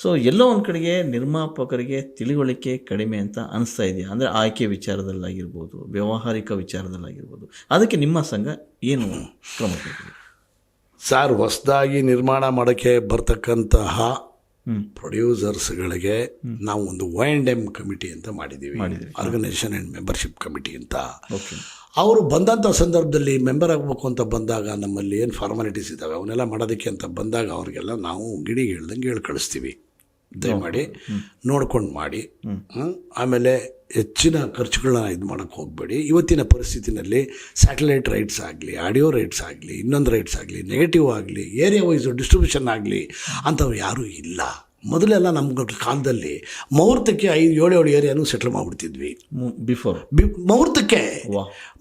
So ಎಲ್ಲೋ ಒಂದು ಕಡೆಗೆ ನಿರ್ಮಾಪಕರಿಗೆ ತಿಳಿವಳಿಕೆ ಕಡಿಮೆ ಅಂತ ಅನಿಸ್ತಾ ಇದೆಯಾ? ಅಂದರೆ ಆಯ್ಕೆ ವಿಚಾರದಲ್ಲಾಗಿರ್ಬೋದು ವ್ಯಾವಹಾರಿಕ ವಿಚಾರದಲ್ಲಾಗಿರ್ಬೋದು. ಅದಕ್ಕೆ ನಿಮ್ಮ ಸಂಘ ಏನು ಕ್ರಮ? ಸರ್ ಹೊಸದಾಗಿ ನಿರ್ಮಾಣ ಮಾಡೋಕ್ಕೆ ಬರ್ತಕ್ಕಂತಹ. ಪ್ರೊಡ್ಯೂಸರ್ಸ್ಗಳಿಗೆ ನಾವು ಒಂದು ವೈ ಆ್ಯಂಡ್ ಎಂ ಕಮಿಟಿ ಅಂತ ಮಾಡಿದ್ದೀವಿ. ಆರ್ಗನೈಸೇಷನ್ ಆ್ಯಂಡ್ ಮೆಂಬರ್ಶಿಪ್ ಕಮಿಟಿ ಅಂತ. ಓಕೆ. ಅವರು ಬಂದಂಥ ಸಂದರ್ಭದಲ್ಲಿ ಮೆಂಬರ್ ಆಗಬೇಕು ಅಂತ ಬಂದಾಗ ನಮ್ಮಲ್ಲಿ ಏನು ಫಾರ್ಮಾಲಿಟೀಸ್ ಇದ್ದಾವೆ ಅವನ್ನೆಲ್ಲ ಮಾಡೋದಕ್ಕೆ ಅಂತ ಬಂದಾಗ ಅವ್ರಿಗೆಲ್ಲ ನಾವು ಗಿಡಿಗೆ ಹೇಳ್ದಂಗೆ ಹೇಳಿ ಕಳಿಸ್ತೀವಿ ದಯಮಾಡಿ ನೋಡ್ಕೊಂಡು ಮಾಡಿ. ಆಮೇಲೆ ಹೆಚ್ಚಿನ ಖರ್ಚುಗಳನ್ನ ಇದು ಮಾಡೋಕ್ಕೆ ಹೋಗಬೇಡಿ. ಇವತ್ತಿನ ಪರಿಸ್ಥಿತಿನಲ್ಲಿ ಸ್ಯಾಟಲೈಟ್ ರೈಟ್ಸ್ ಆಗಲಿ ಆಡಿಯೋ ರೈಟ್ಸ್ ಆಗಲಿ ಇನ್ನೊಂದು ರೈಟ್ಸ್ ಆಗಲಿ ನೆಗೆಟಿವ್ ಆಗಲಿ ಏರಿಯಾ ವೈಸು ಡಿಸ್ಟ್ರಿಬ್ಯೂಷನ್ ಆಗಲಿ ಅಂಥವು ಯಾರೂ ಇಲ್ಲ. ಮೊದಲೆಲ್ಲ ನಮ್ಮ ಕಾಲದಲ್ಲಿ ಮುಹೂರ್ತಕ್ಕೆ ಐದು ಏಳು ಏಳು ಏರಿಯಾನು ಸೆಟ್ಲ್ ಮಾಡಿಬಿಡ್ತಿದ್ವಿ. ಬಿಫೋರ್ ಬಿ ಮುಹೂರ್ತಕ್ಕೆ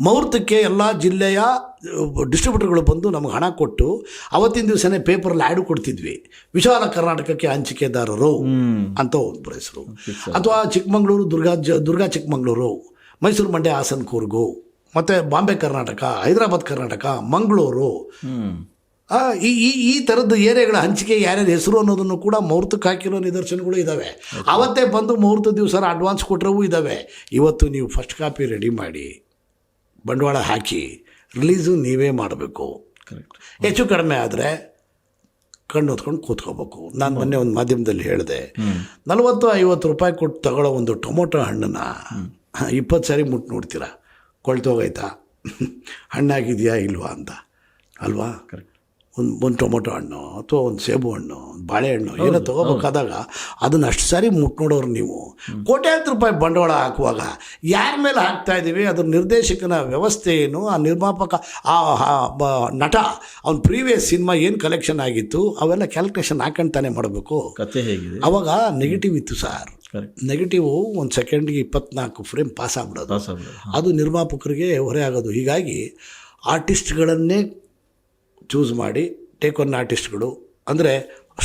ಮುಹೂರ್ತಕ್ಕೆ ಎಲ್ಲ ಜಿಲ್ಲೆಯ ಡಿಸ್ಟ್ರಿಬ್ಯೂಟರ್ಗಳು ಬಂದು ನಮಗೆ ಹಣ ಕೊಟ್ಟು ಅವತ್ತಿನ ದಿವಸನೇ ಪೇಪರಲ್ಲಿ ಆ್ಯಡ್ ಕೊಡ್ತಿದ್ವಿ. ವಿಶಾಲ ಕರ್ನಾಟಕಕ್ಕೆ ಹಂಚಿಕೆದಾರರು ಅಂತ ಒಬ್ಬರ ಹೆಸರು. ಅಥವಾ ಚಿಕ್ಕಮಗಳೂರು ದುರ್ಗಾ ಜ ದುರ್ಗಾ ಚಿಕ್ಕಮಗಳೂರು ಮೈಸೂರು ಮಂಡ್ಯ ಹಾಸನ ಕೂರ್ಗು ಮತ್ತು ಬಾಂಬೆ ಕರ್ನಾಟಕ ಹೈದರಾಬಾದ್ ಕರ್ನಾಟಕ ಮಂಗಳೂರು. ಈ ಈ ಈ ಥರದ ಏರಿಯಾಗಳ ಹಂಚಿಕೆ ಯಾರ್ಯಾರ ಹೆಸರು ಅನ್ನೋದನ್ನು ಕೂಡ ಮುಹೂರ್ತಕ್ಕೆ ಹಾಕಿರೋ ನಿದರ್ಶನಗಳು ಇದ್ದಾವೆ ಅವತ್ತೇ ಬಂದು ಮುಹೂರ್ತ ದಿವಸ ಅಡ್ವಾನ್ಸ್ ಕೊಟ್ಟರವು ಇದ್ದಾವೆ ಇವತ್ತು ನೀವು ಫಸ್ಟ್ ಕಾಪಿ ರೆಡಿ ಮಾಡಿ ಬಂಡವಾಳ ಹಾಕಿ ರಿಲೀಸು ನೀವೇ ಮಾಡಬೇಕು. ಕರೆಕ್ಟ್ ಹೆಚ್ಚು ಕಡಿಮೆ ಆದರೆ ಕಣ್ಣು ಹೊತ್ಕೊಂಡು ಕೂತ್ಕೋಬೇಕು. ನಾನು ಮೊನ್ನೆ ಒಂದು ಮಾಧ್ಯಮದಲ್ಲಿ ಹೇಳಿದೆ ನಲವತ್ತು ಐವತ್ತು ರೂಪಾಯಿ ಕೊಟ್ಟು ತಗೊಳ್ಳೋ ಒಂದು ಟೊಮೊಟೊ ಹಣ್ಣನ್ನು ಇಪ್ಪತ್ತು ಸಾರಿ ಮುಟ್ಟು ನೋಡ್ತೀರಾ. ಕೊಳ್ತೋಗೈತಾ? ಹಣ್ಣಾಗಿದೆಯಾ ಇಲ್ವಾ ಅಂತ. ಅಲ್ವಾ? ಕರೆಕ್ಟ್ ಒಂದು ಒಂದು ಟೊಮೊಟೊ ಹಣ್ಣು ಅಥವಾ ಒಂದು ಸೇಬು ಹಣ್ಣು ಬಾಳೆಹಣ್ಣು ಏನೋ ತೊಗೋಬೇಕಾದಾಗ ಅದನ್ನು ಅಷ್ಟು ಸಾರಿ ಮುಟ್ಟು ನೋಡೋರು ನೀವು. ಕೋಟ್ಯಾಂತರ ರೂಪಾಯಿ ಬಂಡವಾಳ ಹಾಕುವಾಗ ಯಾರ ಮೇಲೆ ಹಾಕ್ತಾ ಇದ್ದೀವಿ ಅದ್ರ ನಿರ್ದೇಶಕನ ವ್ಯವಸ್ಥೆ ಏನು? ಆ ನಿರ್ಮಾಪಕ ಆ ನಟ ಅವ್ನ ಪ್ರೀವಿಯಸ್ ಸಿನಿಮಾ ಏನು ಕಲೆಕ್ಷನ್ ಆಗಿತ್ತು? ಅವೆಲ್ಲ ಕ್ಯಾಲ್ಕುಲೇಷನ್ ಹಾಕೊಂಡ್ತಾನೆ ಮಾಡಬೇಕು. ಕತೆ ಹೇಗಿದೆ? ಅವಾಗ ನೆಗೆಟಿವ್ ಇತ್ತು ಸರ್. ನೆಗೆಟಿವ್ ಒಂದು ಸೆಕೆಂಡ್ಗೆ ಇಪ್ಪತ್ನಾಲ್ಕು ಫ್ರೇಮ್ ಪಾಸ್ ಆಗ್ಬಿಡೋದು. ಪಾಸ್ ಆಗ್ಬಿಡೋದು. ಅದು ನಿರ್ಮಾಪಕರಿಗೆ ಹೊರೆ ಆಗೋದು. ಹೀಗಾಗಿ ಆರ್ಟಿಸ್ಟ್ಗಳನ್ನೇ ಚೂಸ್ ಮಾಡಿ ಟೇಕ್ ಒನ್ ಆರ್ಟಿಸ್ಟ್ಗಳು ಅಂದರೆ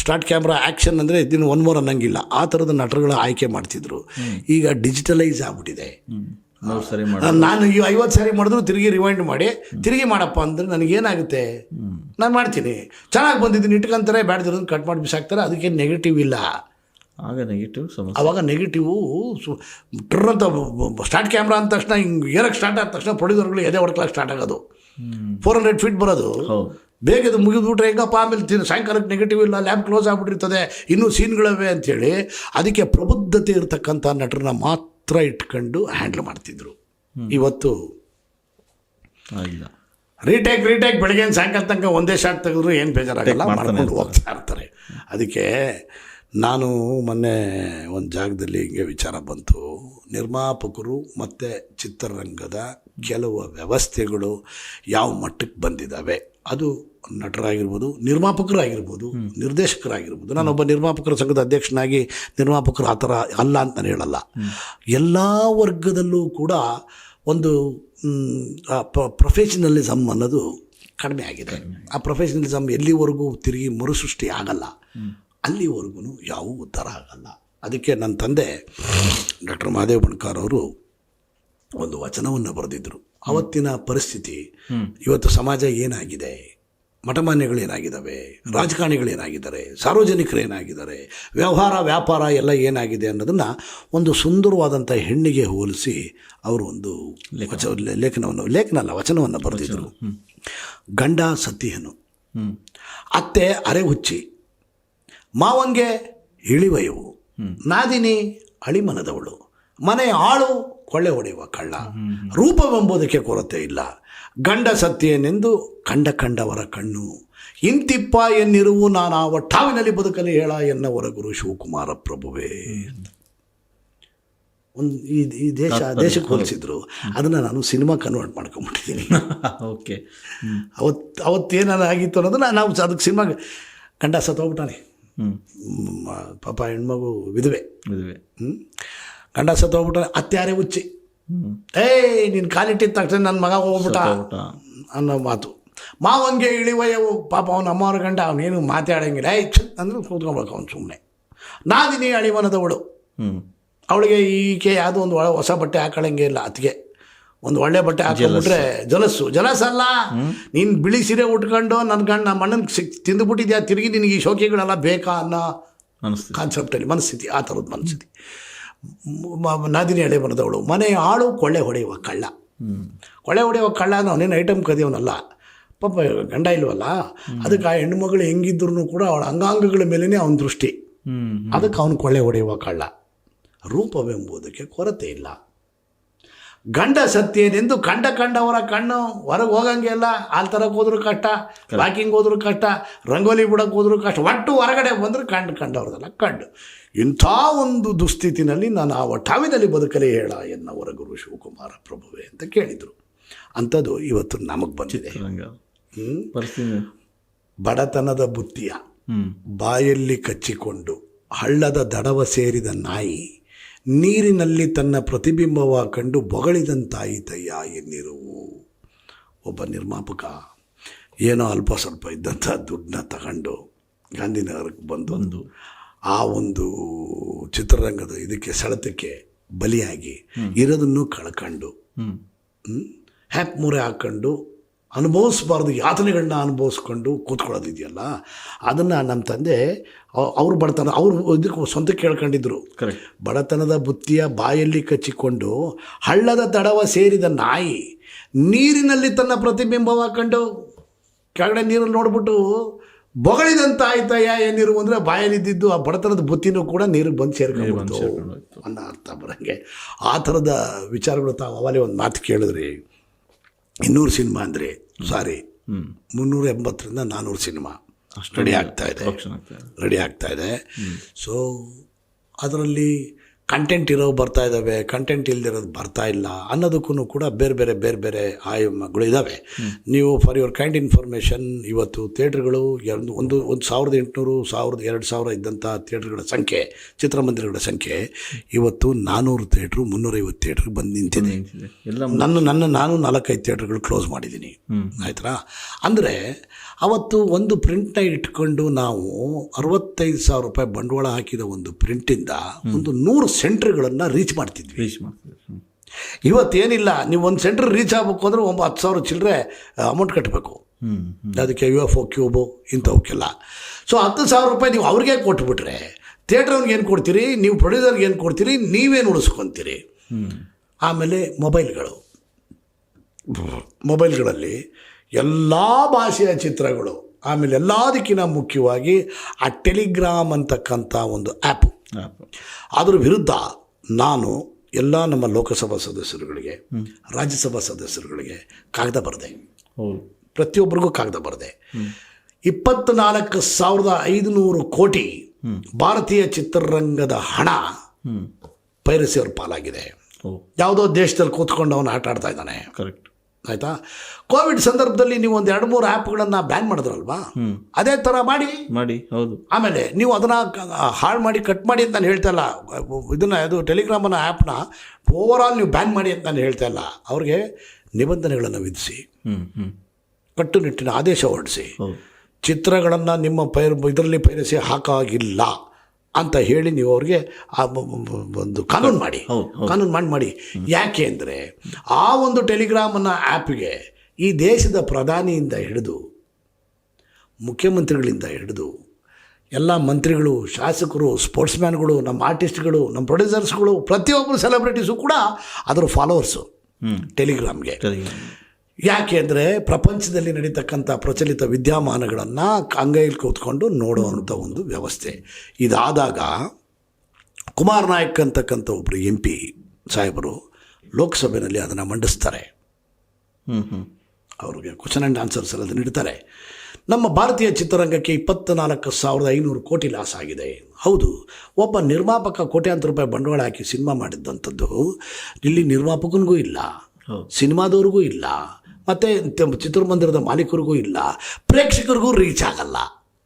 ಸ್ಟಾರ್ಟ್ ಕ್ಯಾಮ್ರಾ ಆ್ಯಕ್ಷನ್ ಅಂದರೆ ಇದನ್ನು ಒನ್ ಮೋರ್ ಅನ್ನಂಗಿಲ್ಲ. ಆ ಥರದ ನಟರುಗಳ ಆಯ್ಕೆ ಮಾಡ್ತಿದ್ರು. ಈಗ ಡಿಜಿಟಲೈಸ್ ಆಗ್ಬಿಟ್ಟಿದೆ. ಸರಿ ನಾನು ಈ ಐವತ್ತು ಸಾರಿ ಮಾಡಿದ್ರು ತಿರುಗಿ ರಿವೈಂಡ್ ಮಾಡಿ ತಿರುಗಿ ಮಾಡಪ್ಪ ಅಂದರೆ ನನಗೇನಾಗುತ್ತೆ ನಾನು ಮಾಡ್ತೀನಿ. ಚೆನ್ನಾಗಿ ಬಂದಿದ್ದೀನಿ ಇಟ್ಕೊಂತಾರೆ ಬ್ಯಾಡ್ದಿರೋದನ್ನ ಕಟ್ ಮಾಡಿ ಬಿಸಾಕ್ತಾರೆ ಅದಕ್ಕೆ ನೆಗೆಟಿವ್ ಇಲ್ಲ. ಆಗ ನೆಗೆಟಿವ್ ಸಮಸ್ಯೆ. ಅವಾಗ ನೆಗೆಟಿವು ಟ್ರ ಅಂತ ಸ್ಟಾರ್ಟ್ ಕ್ಯಾಮ್ರಾ ಅಂದ ತಕ್ಷಣ ಹಿಂಗೆ ಏರಕ್ಕೆ ಸ್ಟಾರ್ಟ್ ಆದ ತಕ್ಷಣ ಪ್ರೊಡ್ಯೂಸರ್ಗಳು ಎದೆ ಹೊಡ್ಕೊಳಕ್ಕೆ ಸ್ಟಾರ್ಟ್ ಆಗೋದು. ಫೋರ್ ಹಂಡ್ರೆಡ್ ಫೀಟ್ ಬರೋದು. ಬೇಗ ಇದು ಮುಗಿದ್ಬಿಟ್ರೆ ಹೆಂಗಪ್ಪ? ಆಮೇಲೆ ತಿನ್ ಸಾಯಂಕಾಲಕ್ಕೆ ನೆಗೆಟಿವ್ ಇಲ್ಲ ಲ್ಯಾಬ್ ಕ್ಲೋಸ್ ಆಗ್ಬಿಟ್ಟಿರ್ತದೆ ಇನ್ನೂ ಸೀನ್ಗಳವೆ ಅಂಥೇಳಿ ಅದಕ್ಕೆ ಪ್ರಬುದ್ಧತೆ ಇರತಕ್ಕಂಥ ನಟರನ್ನ ಮಾತ್ರ ಇಟ್ಕೊಂಡು ಹ್ಯಾಂಡಲ್ ಮಾಡ್ತಿದ್ರು. ಇವತ್ತು ಇಲ್ಲ. ರೀಟೇಕ್ ರೀಟೇಕ್ ಬೆಳಗ್ಗೆ ಸಾಯಂಕಾಲ ತನಕ ಒಂದೇ ಶಾಟ್ ತೆಗೆದ್ರು ಏನು ಬೇಜಾರಾಗಲ್ಲ ಮಾಡ್ಕೊಂಡು ಹೋಗ್ತಾ ಇರ್ತಾರೆ. ಅದಕ್ಕೆ ನಾನು ಮೊನ್ನೆ ಒಂದು ಜಾಗದಲ್ಲಿ ಹಿಂಗೆ ವಿಚಾರ ಬಂತು. ನಿರ್ಮಾಪಕರು ಮತ್ತು ಚಿತ್ರರಂಗದ ಕೆಲವು ವ್ಯವಸ್ಥೆಗಳು ಯಾವ ಮಟ್ಟಕ್ಕೆ ಬಂದಿದ್ದಾವೆ ಅದು ನಟರಾಗಿರ್ಬೋದು ನಿರ್ಮಾಪಕರಾಗಿರ್ಬೋದು ನಿರ್ದೇಶಕರಾಗಿರ್ಬೋದು. ನಾನೊಬ್ಬ ನಿರ್ಮಾಪಕರ ಸಂಘದ ಅಧ್ಯಕ್ಷನಾಗಿ ನಿರ್ಮಾಪಕರು ಆ ಥರ ಅಲ್ಲ ಅಂತ ನಾನು ಹೇಳಲ್ಲ. ಎಲ್ಲ ವರ್ಗದಲ್ಲೂ ಕೂಡ ಒಂದು ಪ್ರೊಫೆಷನಲಿಸಮ್ ಅನ್ನೋದು ಕಡಿಮೆ ಆಗಿದೆ. ಆ ಪ್ರೊಫೆಷನಲಿಸಮ್ ಎಲ್ಲಿವರೆಗೂ ತಿರುಗಿ ಮರುಸೃಷ್ಟಿ ಆಗಲ್ಲ. ಅಲ್ಲಿವರೆಗೂ ಯಾವ ಉದ್ಧಾರ ಆಗಲ್ಲ. ಅದಕ್ಕೆ ನನ್ನ ತಂದೆ ಡಾಕ್ಟರ್ ಮಹಾದೇವ್ ಬಣ್ಕಾರ್ ಅವರು ಒಂದು ವಚನವನ್ನು ಬರೆದಿದ್ದರು ಅವತ್ತಿನ ಪರಿಸ್ಥಿತಿ ಇವತ್ತು ಸಮಾಜ ಏನಾಗಿದೆ? ಮಠಮಾನ್ಯಗಳು ರಾಜಕಾರಣಿಗಳೇನಾಗಿದ್ದಾರೆ ರಾಜಕಾರಣಿಗಳು ಏನಾಗಿದ್ದಾರೆ? ಸಾರ್ವಜನಿಕರು ಏನಾಗಿದ್ದಾರೆ? ವ್ಯವಹಾರ ವ್ಯಾಪಾರ ಎಲ್ಲ ಏನಾಗಿದೆ ಅನ್ನೋದನ್ನು ಒಂದು ಸುಂದರವಾದಂಥ ಹೆಣ್ಣಿಗೆ ಹೋಲಿಸಿ ಅವರು ಒಂದು ವಚ ಲೇಖನವನ್ನು ಲೇಖನ ಅಲ್ಲ ವಚನವನ್ನು ಬರೆದಿದ್ದರು ಗಂಡ ಸತಿಯನು ಅತ್ತೆ ಅರೆ ಹುಚ್ಚಿ ಮಾವಂಗೆ ಇಳಿವಯವು. ನಾದಿನಿ ಅಳಿಮನದವಳು. ಮನೆ ಆಳು ಕೊಳ್ಳೆ ಹೊಡೆಯುವ ಕಳ್ಳ. ರೂಪವೆಂಬುದಕ್ಕೆ ಕೊರತೆ ಇಲ್ಲ. ಗಂಡ ಸತ್ಯನೆಂದು ಕಂಡ ಕಂಡವರ ಕಣ್ಣು. ಇಂತಿಪ್ಪ ಎನ್ನಿರುವು ನಾನು ಆ ಒಟ್ಟಾವಿನಲ್ಲಿ ಬದುಕಲಿ ಹೇಳ ಎನ್ನವರ ಗುರು ಶಿವಕುಮಾರ ಪ್ರಭುವೇ. ಒಂದು ಈ ಈ ದೇಶ ದೇಶಕ್ಕೆ ಹೋಲಿಸಿದ್ರು ಅದನ್ನು ನಾನು ಸಿನಿಮಾ ಕನ್ವರ್ಟ್ ಮಾಡ್ಕೊಂಬಿಟ್ಟಿದ್ದೀನಿ ಓಕೆ. ಅವತ್ತು ಅವತ್ತೇನಾರು ಆಗಿತ್ತು ಅನ್ನೋದನ್ನ ನಾವು ಅದಕ್ಕೆ ಸಿನಿಮಾ ಗಂಡ ಸತ್ತೋಗ್ಬಿಟ್ಟಾನೆ ಪಾಪ ಹೆಣ್ಮಗು ವಿಧವೆ. ವಿಧವೆ. ಹ್ಞೂ ಗಂಡ ಸತ್ತೋಗ್ಬಿಟ್ಟಾನೆ ಅತ್ಯಾರೆ ಹುಚ್ಚಿ. ಹ್ಮ್ ಏಯ್ ನೀನು ಕಾಲಿಟ್ಟಿದ ತಕ್ಷಣ ನನ್ನ ಮಗ ಹೋಗ್ಬಿಟ್ಟ ಅನ್ನೋ ಮಾತು. ಮಾವಂಗೆ ಇಳಿವಯವು ಪಾಪ ಅವನ ಅಮ್ಮವ್ರ ಗಂಡ ಅವನೇನು ಮಾತಾಡೋಂಗಿಲ್ಲ. ಏಯ್ ಅಂದ್ರೆ ಕೂತ್ಕೊಬೇಕು ಅವ್ನು ಸುಮ್ಮನೆ ನಾದಿನಿ ಅಳಿವನದವಳು ಅವಳಿಗೆ ಈಕೆ ಯಾವುದೋ ಒಂದು ಒಳ ಹೊಸ ಬಟ್ಟೆ ಹಾಕೊಳ್ಳಂಗೆ ಇಲ್ಲ ಅತ್ತಿಗೆ. ಒಂದು ಒಳ್ಳೆ ಬಟ್ಟೆ ಹಾಕೊಂಡ್ಬಿಟ್ರೆ ಜಲಸ್ಸು. ಜಲಸ್ ಅಲ್ಲ ನೀನು ಬಿಳಿ ಸೀರೆ ಉಟ್ಕೊಂಡು ನನ್ನ ಗಂಡ ನಮ್ಮ ಅಣ್ಣನ ಸಿಕ್ ತಿಂದುಬಿಟ್ಟಿದ್ಯಾ? ತಿರುಗಿ ನಿನಗೆ ಈ ಶೋಕಿಗಳೆಲ್ಲ ಬೇಕಾ ಅನ್ನೋ ಕಾನ್ಸೆಪ್ಟಲ್ಲಿ ಮನಸ್ಥಿತಿ ಆ ಥರದ ಮನಸ್ಥಿತಿ. ನಾದಿನಿ ಹಳೆ ಬರೆದವಳು. ಮನೆ ಆಳು ಕೊಳ್ಳೆ ಹೊಡೆಯುವ ಕಳ್ಳ. ಕೊಳೆ ಕೊಳ್ಳೆ ಹೊಡೆಯುವ ಕಳ್ಳ ಅವನೇನು ಐಟಮ್ ಕದಿಯವನಲ್ಲ. ಪಾಪ ಗಂಡ ಇಲ್ವಲ್ಲ? ಅದಕ್ಕೆ ಆ ಹೆಣ್ಣುಮಗಳು ಹೆಂಗಿದ್ರು ಕೂಡ ಅವಳ ಅಂಗಾಂಗಗಳ ಮೇಲೇ ಅವನ ದೃಷ್ಟಿ. ಅದಕ್ಕೆ ಅವನು ಕೊಳ್ಳೆ ಹೊಡೆಯುವ ಕಳ್ಳ. ರೂಪವೆಂಬುದಕ್ಕೆ ಕೊರತೆ ಇಲ್ಲ. ಗಂಡ ಸತ್ಯನೆಂದು ಕಂಡ ಕಂಡವರ ಕಣ್ಣು ಹೊರಗೆ ಹೋಗಂಗೆ ಇಲ್ಲ. ಹಾಲು ತರಕ್ಕೆ ಹೋದ್ರು ಕಷ್ಟ ವಾಕಿಂಗ್ ಹೋದ್ರು ಕಷ್ಟ ರಂಗೋಲಿ ಬಿಡಕ್ಕೆ ಹೋದ್ರು ಕಷ್ಟ. ಒಟ್ಟು ಹೊರಗಡೆ ಬಂದ್ರೆ ಕಂಡು ಕಂಡವ್ರದಲ್ಲ ಕಂಡು. ಇಂಥ ಒಂದು ದುಸ್ಥಿತಿನಲ್ಲಿ ನಾನು ಆ ಒಟ್ಟಾವಿನಲ್ಲಿ ಬದುಕಲೇ ಹೇಳ ಎನ್ನವರ ಗುರು ಶಿವಕುಮಾರ ಪ್ರಭುವೆ ಅಂತ ಕೇಳಿದರು. ಅಂಥದ್ದು ಇವತ್ತು ನಮಗೆ ಬಂದಿದೆ. ಬಡತನದ ಬುತ್ತಿಯ ಬಾಯಲ್ಲಿ ಕಚ್ಚಿಕೊಂಡು ಹಳ್ಳದ ದಡವ ಸೇರಿದ ನಾಯಿ ನೀರಿನಲ್ಲಿ ತನ್ನ ಪ್ರತಿಬಿಂಬವ ಕಂಡು ಬೊಗಳಿದಂತಾಯಿತಯ್ಯ ಎನ್ನಿರುವು ಒಬ್ಬ ನಿರ್ಮಾಪಕ ಏನೋ ಅಲ್ಪ ಸ್ವಲ್ಪ ಇದ್ದಂಥ ದುಡ್ಡನ್ನ ತಗೊಂಡು ಗಾಂಧಿನಗರಕ್ಕೆ ಬಂದು ಒಂದು ಆ ಒಂದು ಚಿತ್ರರಂಗದ ಇದಕ್ಕೆ ಸೆಳೆತಕ್ಕೆ ಬಲಿಯಾಗಿ ಇರೋದನ್ನು ಕಳ್ಕೊಂಡು? ಹ್ಯಾಪ್ ಮೂರೆ ಹಾಕ್ಕೊಂಡು ಅನುಭವಿಸ್ಬಾರ್ದು ಯಾತನೆಗಳನ್ನ ಅನುಭವಿಸ್ಕೊಂಡು ಕೂತ್ಕೊಳ್ಳೋದಿದೆಯಲ್ಲ ಅದನ್ನು ನಮ್ಮ ತಂದೆ ಅವ್- ಅವ್ರು ಬಡತನ ಅವರು ಇದಕ್ಕೆ ಸ್ವಂತ ಕೇಳ್ಕೊಂಡಿದ್ರು. ಬಡತನದ ಬುತ್ತಿಯ ಬಾಯಲ್ಲಿ ಕಚ್ಚಿಕೊಂಡು ಹಳ್ಳದ ತಡವ ಸೇರಿದ ನಾಯಿ ನೀರಿನಲ್ಲಿ ತನ್ನ ಪ್ರತಿಬಿಂಬವ ಕಂಡು ಕೆಳಗಡೆ ನೀರಲ್ಲಿ ನೋಡ್ಬಿಟ್ಟು ಬೊಗಳಿದಂತ ಆಯ್ತಯ್ಯ ಏನಿರು ಅಂದರೆ ಬಾಯಲ್ಲಿದ್ದಿದ್ದು ಆ ಬಡತನದ ಬುತ್ತಿನೂ ಕೂಡ ನೀರಿಗೆ ಬಂದು ಸೇರ್ಕೊಂಡು. ಅನ್ನೋ ಅರ್ಥ ಬರೋಂಗೆ. ಆ ಥರದ ವಿಚಾರಗಳು ತಾವು ಅವಾಗಲೇ ಒಂದು ಮಾತು ಕೇಳಿದ್ರಿ. ಇನ್ನೂರು ಸಿನಿಮಾ ಅಂದರೆ ಸಾರಿ ಮುನ್ನೂರ ಎಂಬತ್ತರಿಂದ ನಾನ್ನೂರು ಸಿನಿಮಾ ರೆಡಿ ಇದೆ. ರೆಡಿ ಆಗ್ತಾ ಇದೆ. ಸೊ ಅದರಲ್ಲಿ ಕಂಟೆಂಟ್ ಇರೋ ಬರ್ತಾ ಇದ್ದಾವೆ ಕಂಟೆಂಟ್ ಇಲ್ದಿರೋದು ಬರ್ತಾ ಇಲ್ಲ ಅನ್ನೋದಕ್ಕೂ ಕೂಡ ಬೇರೆ ಬೇರೆ ಬೇರೆ ಬೇರೆ ಆಯಾಮಗಳು ಇದ್ದಾವೆ ನೀವು ಫಾರ್ ಯುವರ್ ಕೈಂಡ್ ಇನ್ಫಾರ್ಮೇಷನ್ ಇವತ್ತು ಥಿಯೇಟ್ರ್ಗಳು ಎರಡು ಒಂದು ಒಂದು ಸಾವಿರದ ಎಂಟುನೂರು ಸಾವಿರದ ಎರಡು ಸಾವಿರ ಇದ್ದಂಥ ಥಿಯೇಟ್ರ್ಗಳ ಸಂಖ್ಯೆ ಚಿತ್ರಮಂದಿರಗಳ ಸಂಖ್ಯೆ ಇವತ್ತು ನಾನ್ನೂರು ಥಿಯೇಟ್ರು ಮುನ್ನೂರೈವತ್ತು ಥಿಯೇಟ್ರಿಗೆ ಬಂದು ನಿಂತಿದೆ. ನನ್ನ ನನ್ನ ನಾನು ನಾಲ್ಕೈದು ಥಿಯೇಟ್ರ್ಗಳು ಕ್ಲೋಸ್ ಮಾಡಿದ್ದೀನಿ. ಆಯ್ತಾ ಅಂದರೆ ಅವತ್ತು ಒಂದು ಪ್ರಿಂಟ್ನ ಇಟ್ಕೊಂಡು ನಾವು ಅರವತ್ತೈದು ಸಾವಿರ ರೂಪಾಯಿ ಬಂಡವಾಳ ಹಾಕಿದ ಒಂದು ಪ್ರಿಂಟಿಂದ ಒಂದು ನೂರು ಸೆಂಟ್ರ್ಗಳನ್ನು ರೀಚ್ ಮಾಡ್ತಿದ್ವಿ. ರೀಚ್ ಮಾಡ್ತೀವಿ ಇವತ್ತೇನಿಲ್ಲ ನೀವು ಒಂದು ಸೆಂಟ್ರ್ ರೀಚ್ ಆಗಬೇಕು ಅಂದರೆ ಒಂದು ಹತ್ತು ಸಾವಿರ ಚಿಲ್ಲರೆ ಅಮೌಂಟ್ ಕಟ್ಟಬೇಕು ಅದಕ್ಕೆ ಯು ಎಫ್ ಒ ಕ್ಯೂಬು ಇಂಥವಕ್ಕೆಲ್ಲ. ಸೊ ಹತ್ತು ಸಾವಿರ ರೂಪಾಯಿ ನೀವು ಅವ್ರಿಗೆ ಕೊಟ್ಬಿಟ್ರೆ ಥಿಯೇಟ್ರವ್ನಿಗೆ ಏನು ಕೊಡ್ತೀರಿ ನೀವು ಪ್ರೊಡ್ಯೂಸರ್ಗೆ ಏನು ಕೊಡ್ತೀರಿ ನೀವೇನು ಉಳಿಸ್ಕೊತೀರಿ? ಆಮೇಲೆ ಮೊಬೈಲ್ಗಳು. ಮೊಬೈಲ್ಗಳಲ್ಲಿ ಎಲ್ಲ ಭಾಷೆಯ ಚಿತ್ರಗಳು ಆಮೇಲೆ ಎಲ್ಲದಕ್ಕಿಂತ ಮುಖ್ಯವಾಗಿ ಆ ಟೆಲಿಗ್ರಾಮ್ ಅಂತಕ್ಕಂಥ ಒಂದು ಆ್ಯಪ್. ಅದರ ವಿರುದ್ಧ ನಾನು ಎಲ್ಲ ನಮ್ಮ ಲೋಕಸಭಾ ಸದಸ್ಯರುಗಳಿಗೆ ರಾಜ್ಯಸಭಾ ಸದಸ್ಯರುಗಳಿಗೆ ಕಾಗದ ಬರೆದೆ. ಪ್ರತಿಯೊಬ್ಬರಿಗೂ ಕಾಗದ ಬರೆದೆ. ಇಪ್ಪತ್ನಾಲ್ಕು ಸಾವಿರದ ಐದುನೂರು ಕೋಟಿ ಭಾರತೀಯ ಚಿತ್ರರಂಗದ ಹಣ ಪೈರಸಿಯವ್ರ ಪಾಲಾಗಿದೆ. ಯಾವುದೋ ದೇಶದಲ್ಲಿ ಕೂತ್ಕೊಂಡು ಅವನು ಆಟ ಆಡ್ತಾ ಇದ್ದಾನೆ. ಕರೆಕ್ಟ್. ಆಯಿತಾ? ಕೋವಿಡ್ ಸಂದರ್ಭದಲ್ಲಿ ನೀವು ಒಂದು ಎರಡು ಮೂರು ಆ್ಯಪ್ಗಳನ್ನು ಬ್ಯಾನ್ ಮಾಡಿದ್ರಲ್ವಾ? ಅದೇ ಥರ ಮಾಡಿ? ಮಾಡಿ ಹೌದು. ಆಮೇಲೆ ನೀವು ಅದನ್ನು ಹಾಳು ಮಾಡಿ ಕಟ್ ಮಾಡಿ ಅಂತ ನಾನು ಹೇಳ್ತಾ ಇಲ್ಲ. ಇದನ್ನು ಅದು ಟೆಲಿಗ್ರಾಮನ್ನ ಆ್ಯಪ್ನ ಓವರಾಲ್ ನೀವು ಬ್ಯಾನ್ ಮಾಡಿ ಅಂತ ನಾನು ಹೇಳ್ತಾ ಇಲ್ಲ. ಅವ್ರಿಗೆ ನಿಬಂಧನೆಗಳನ್ನು ವಿಧಿಸಿ. ಕಟ್ಟುನಿಟ್ಟಿನ ಆದೇಶ ಹೊರಡಿಸಿ. ಚಿತ್ರಗಳನ್ನು ನಿಮ್ಮ ಪೈರ್ ಇದರಲ್ಲಿ ಪೈರಸಿ ಹಾಕಾಗಿಲ್ಲ. ಅಂತ ಹೇಳಿ ನೀವು ಅವ್ರಿಗೆ ಆ ಒಂದು ಕಾನೂನು ಮಾಡಿ. ಕಾನೂನು ಮಾಡಿ ಮಾಡಿ. ಯಾಕೆ ಅಂದರೆ ಆ ಒಂದು ಟೆಲಿಗ್ರಾಮನ್ನ ಆ್ಯಪ್ಗೆ ಈ ದೇಶದ ಪ್ರಧಾನಿಯಿಂದ ಹಿಡಿದು ಮುಖ್ಯಮಂತ್ರಿಗಳಿಂದ ಹಿಡಿದು ಎಲ್ಲ ಮಂತ್ರಿಗಳು ಶಾಸಕರು ಸ್ಪೋರ್ಟ್ಸ್ ಮ್ಯಾನ್ಗಳು ನಮ್ಮ ಆರ್ಟಿಸ್ಟ್ಗಳು ನಮ್ಮ ಪ್ರೊಡ್ಯೂಸರ್ಸ್ಗಳು ಪ್ರತಿಯೊಬ್ಬರು ಸೆಲೆಬ್ರಿಟೀಸು ಕೂಡ ಅದರ ಫಾಲೋವರ್ಸು ಟೆಲಿಗ್ರಾಮ್ಗೆ. ಟೆಲಿಗ್ರಾಮ್ ಯಾಕೆ ಅಂದರೆ ಪ್ರಪಂಚದಲ್ಲಿ ನಡೀತಕ್ಕಂಥ ಪ್ರಚಲಿತ ವಿದ್ಯಮಾನಗಳನ್ನು ಅಂಗೈಲಿ ಕೂತ್ಕೊಂಡು ನೋಡುವಂಥ ಒಂದು ವ್ಯವಸ್ಥೆ. ಇದಾದಾಗ ಕುಮಾರ್ ನಾಯಕ್ ಅಂತಕ್ಕಂಥ ಒಬ್ಬರು ಎಂ ಪಿ ಸಾಹೇಬರು ಲೋಕಸಭೆಯಲ್ಲಿ ಅದನ್ನು ಮಂಡಿಸ್ತಾರೆ. ಅವ್ರಿಗೆ ಕ್ವಶನ್ ಆ್ಯಂಡ್ ಆನ್ಸರ್ಸ್ ಎಲ್ಲ ನೀಡ್ತಾರೆ ನಮ್ಮ ಭಾರತೀಯ ಚಿತ್ರರಂಗಕ್ಕೆ ಇಪ್ಪತ್ತ್ನಾಲ್ಕು ಸಾವಿರದ ಐನೂರು ಕೋಟಿ ಲಾಸ್ ಆಗಿದೆ. ಹೌದು ಒಬ್ಬ ನಿರ್ಮಾಪಕ ಕೋಟ್ಯಾಂತರ ರೂಪಾಯಿ ಬಂಡವಾಳ ಹಾಕಿ ಸಿನಿಮಾ ಮಾಡಿದ್ದಂಥದ್ದು ಇಲ್ಲಿ ನಿರ್ಮಾಪಕನಿಗೂ ಇಲ್ಲ. ಸಿನಿಮಾದವ್ರಿಗೂ ಇಲ್ಲ. ಮತ್ತು ಚಿತ್ರಮಂದಿರದ ಮಾಲೀಕರಿಗೂ ಇಲ್ಲ ಪ್ರೇಕ್ಷಕರಿಗೂ ರೀಚ್ ಆಗಲ್ಲ.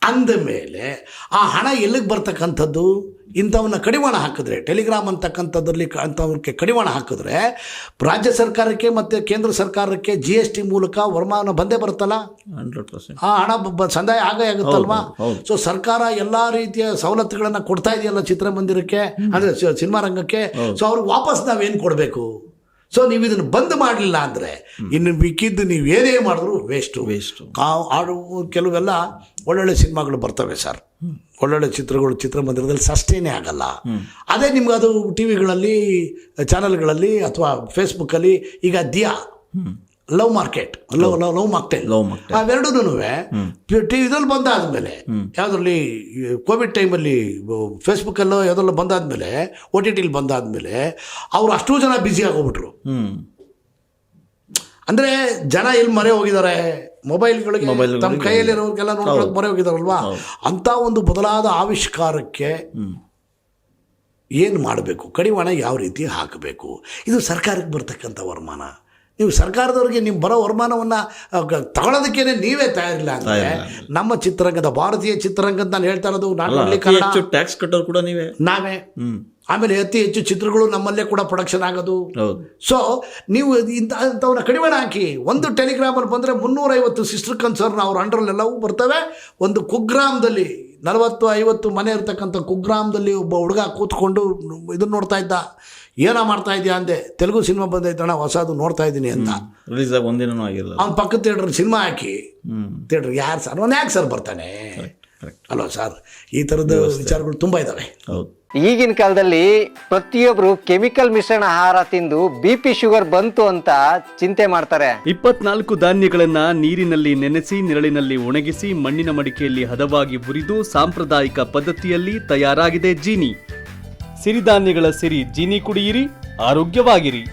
ಅಂದ ಮೇಲೆ ಆ ಹಣ ಎಲ್ಲಿಗೆ ಬರ್ತಕ್ಕಂಥದ್ದು? ಇಂಥವನ್ನ ಕಡಿವಾಣ ಹಾಕಿದ್ರೆ ಟೆಲಿಗ್ರಾಮ್ ಅಂತಕ್ಕಂಥದ್ರಲ್ಲಿ ಅಂಥವ್ರಿಗೆ ಕಡಿವಾಣ ಹಾಕಿದ್ರೆ ರಾಜ್ಯ ಸರ್ಕಾರಕ್ಕೆ ಮತ್ತು ಕೇಂದ್ರ ಸರ್ಕಾರಕ್ಕೆ ಜಿ ಎಸ್ ಟಿ ಮೂಲಕ ವರಮಾನ ಬಂದೇ ಬರುತ್ತಲ್ಲ? Hundred percent. ಆ ಹಣ ಸಂದಾಯ ಆಗೇ ಆಗುತ್ತಲ್ವಾ. ಸೊ ಸರ್ಕಾರ ಎಲ್ಲ ರೀತಿಯ ಸವಲತ್ತುಗಳನ್ನು ಕೊಡ್ತಾ ಇದೆಯಲ್ಲ ಚಿತ್ರಮಂದಿರಕ್ಕೆ ಅಂದರೆ ಸಿನಿಮಾ ರಂಗಕ್ಕೆ. ಸೊ ಅವ್ರಿಗೆ ವಾಪಸ್ ನಾವೇನು ಕೊಡಬೇಕು? ಸೊ ನೀವು ಇದನ್ನು ಬಂದ್ ಮಾಡಲಿಲ್ಲ ಅಂದರೆ ಇನ್ನು ಮಿಕ್ಕಿದ್ದು ನೀವು ಏನೇ ಮಾಡಿದ್ರು ವೇಸ್ಟು ವೇಸ್ಟು ಕಾ ಆಡು ಕೆಲವೆಲ್ಲ ಒಳ್ಳೊಳ್ಳೆ ಸಿನಿಮಾಗಳು ಬರ್ತವೆ ಸರ್. ಒಳ್ಳೊಳ್ಳೆ ಚಿತ್ರಗಳು ಚಿತ್ರಮಂದಿರದಲ್ಲಿ ಸಷ್ಟೇನೇ ಆಗಲ್ಲ. ಅದೇ ನಿಮ್ಗೆ ಅದು ಟಿ ವಿಗಳಲ್ಲಿ ಚಾನಲ್ಗಳಲ್ಲಿ ಅಥವಾ ಫೇಸ್ಬುಕ್ಕಲ್ಲಿ ಈಗ Dia. Love market love love love market love market. ಅವೆರಡೂನು T ವಿದಲ್ಲಿ ಬಂದಾದ್ಮೇಲೆ ಯಾವುದ್ರಲ್ಲಿ ಕೋವಿಡ್ ಟೈಮಲ್ಲಿ ಫೇಸ್ಬುಕ್ಕಲ್ಲೋ ಯಾವುದೆಲ್ಲ ಬಂದಾದ್ಮೇಲೆ ಒ ಟಿ ಟಿಲಿ ಬಂದಾದ್ಮೇಲೆ ಅವರು ಅಷ್ಟೂ ಜನ ಬ್ಯುಸಿ ಆಗೋಗ್ಬಿಟ್ರು. ಅಂದರೆ ಜನ ಎಲ್ಲಿ ಮರೆ ಹೋಗಿದ್ದಾರೆ ಮೊಬೈಲ್ಗಳಿಗೆ ಮೊಬೈಲ್ಗಳಿಗೆ ತಮ್ಮ ಕೈಯಲ್ಲಿರೋರಿಗೆಲ್ಲ ನೋಡ್ಕೊಳಕ್ಕೆ ಮರೆ ಹೋಗಿದಾರಲ್ವಾ? ಅಂಥ ಒಂದು ಬದಲಾದ ಆವಿಷ್ಕಾರಕ್ಕೆ ಏನು ಮಾಡಬೇಕು? ಕಡಿವಾಣ ಯಾವ ರೀತಿ ಹಾಕಬೇಕು? ಇದು ಸರ್ಕಾರಕ್ಕೆ ಬರ್ತಕ್ಕಂಥ ವರಮಾನ. ನೀವು ಸರ್ಕಾರದವ್ರಿಗೆ ನೀವು ಬರೋ ವರಮಾನವನ್ನು ತಗೊಳ್ಳೋದಕ್ಕೇನೆ ನೀವೇ ತಯಾರಿಲ್ಲ ಅಂದರೆ ನಮ್ಮ ಚಿತ್ರರಂಗದ ಭಾರತೀಯ ಚಿತ್ರರಂಗದ ನಾನು ಹೇಳ್ತಾ ಇರೋದು ನಾನು ಟ್ಯಾಕ್ಸ್ ಕಟ್ಟೋರು ಕೂಡ ನೀವೇ. ನಾವೇ. ಆಮೇಲೆ ಅತಿ ಹೆಚ್ಚು ಚಿತ್ರಗಳು ನಮ್ಮಲ್ಲೇ ಕೂಡ ಪ್ರೊಡಕ್ಷನ್ ಆಗೋದು. ಸೊ ನೀವು ಇಂಥ ಅಂಥವನ್ನ ಕಡಿಮೆ ಹಾಕಿ ಒಂದು ಟೆಲಿಗ್ರಾಮಲ್ಲಿ ಬಂದರೆ ಮುನ್ನೂರೈವತ್ತು ಸಿಸ್ಟರ್ ಕನ್ಸರ್ನ್ ಅವ್ರ ಅಂಡ್ರಲ್ಲೆಲ್ಲವೂ ಬರ್ತವೆ. ಒಂದು ಕುಗ್ರಾಮದಲ್ಲಿ ನಲವತ್ತು ಐವತ್ತು ಮನೆ ಇರ್ತಕ್ಕಂಥ ಕುಗ್ರಾಮದಲ್ಲಿ ಒಬ್ಬ ಹುಡುಗ ಕೂತ್ಕೊಂಡು ಇದನ್ನ ನೋಡ್ತಾ ಇದ್ದ. ಏನೋ ಮಾಡ್ತಾ ಇದೆಯಾ ಅಂದೆ. ತೆಲುಗು ಸಿನಿಮಾ ಬಂದೈತಣ್ಣ ಹೊಸದು ನೋಡ್ತಾ ಇದ್ದೀನಿ ಅಂತ. ರಿಲೀಸ್ ಆಗಿ ಒಂದಿನನೂ ಆಗಿರಲ್ಲ ಅವ್ನ ಪಕ್ಕದ ಥಿಯೇಟ್ರ್ ಸಿನಿಮಾ ಹಾಕಿ. ಥಿಯೇಟ್ರ್ ಯಾರು ಸರ್ ಒಂದು ಯಾಕೆ ಸರ್ ಬರ್ತಾನೆ? ಅಲ್ವಾ ಸರ್? ಈ ಥರದ ವಿಚಾರಗಳು ತುಂಬ ಇದ್ದಾವೆ ಹೌದು. ಈಗಿನ ಕಾಲದಲ್ಲಿ ಪ್ರತಿಯೊಬ್ರು ಕೆಮಿಕಲ್ ಮಿಶ್ರಣ ಆಹಾರ ತಿಂದು ಬಿ ಪಿ ಶುಗರ್ ಬಂತು ಅಂತ ಚಿಂತೆ ಮಾಡ್ತಾರೆ. ಇಪ್ಪತ್ನಾಲ್ಕು ಧಾನ್ಯಗಳನ್ನ ನೀರಿನಲ್ಲಿ ನೆನೆಸಿ ನೆರಳಿನಲ್ಲಿ ಒಣಗಿಸಿ ಮಣ್ಣಿನ ಮಡಿಕೆಯಲ್ಲಿ ಹದವಾಗಿ ಹುರಿದು ಸಾಂಪ್ರದಾಯಿಕ ಪದ್ಧತಿಯಲ್ಲಿ ತಯಾರಾಗಿದೆ ಜೀನಿ. ಸಿರಿಧಾನ್ಯಗಳ ಸಿರಿ ಜೀನಿ ಕುಡಿಯಿರಿ ಆರೋಗ್ಯವಾಗಿರಿ.